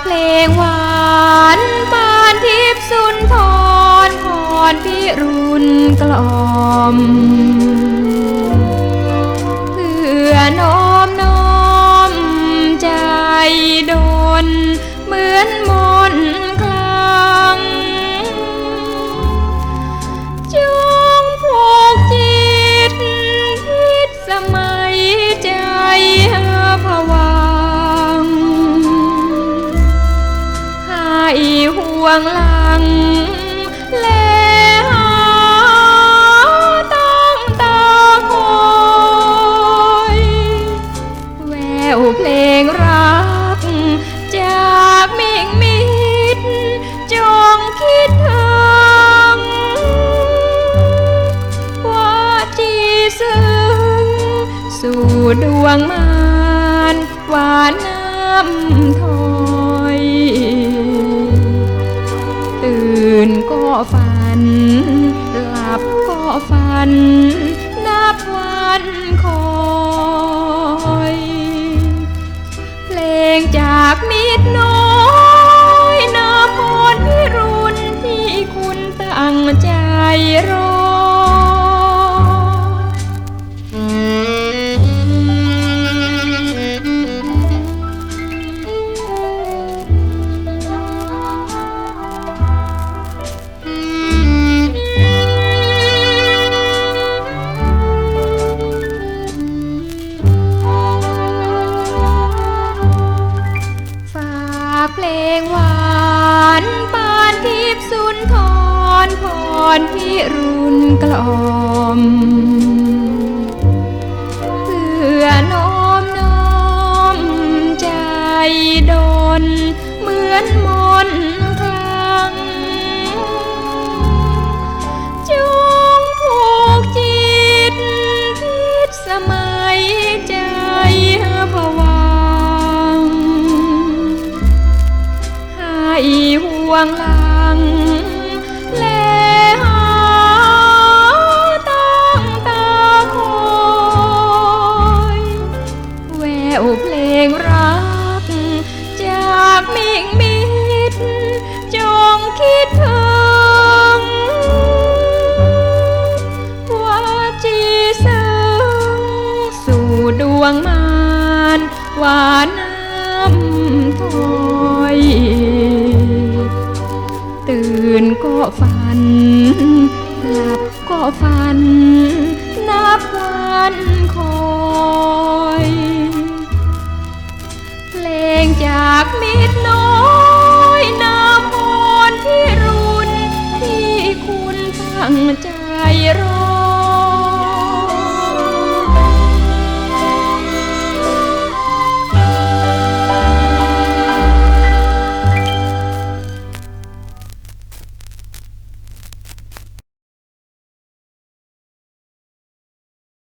เพลงหวานปานทิพย์สุนทรพรพิรุณกล่อม เพื่อน้อมน้อมใจโด วงหลังและหาตั้งตาคอยแววเพลงรัก จากมิงมิตรจงคิดถึงว่าจีซึ้งสู่ดวงมารหวานน้ำถอย ฝัน หลับก็ฝัน รพิรุณกล่อม เพื่อน้อมน้อมใจดนเหมือนมนต์คลังจงผูกจิตพิษสมัยใจผวังให้ห่วงหลัง หวานน้ำถอยตื่นก็ฝัน หลับก็ฝัน นับวันคอยเพลงจากมิตรน้อยน้ำมนต์พิรุณที่คุณตั้งใจรอ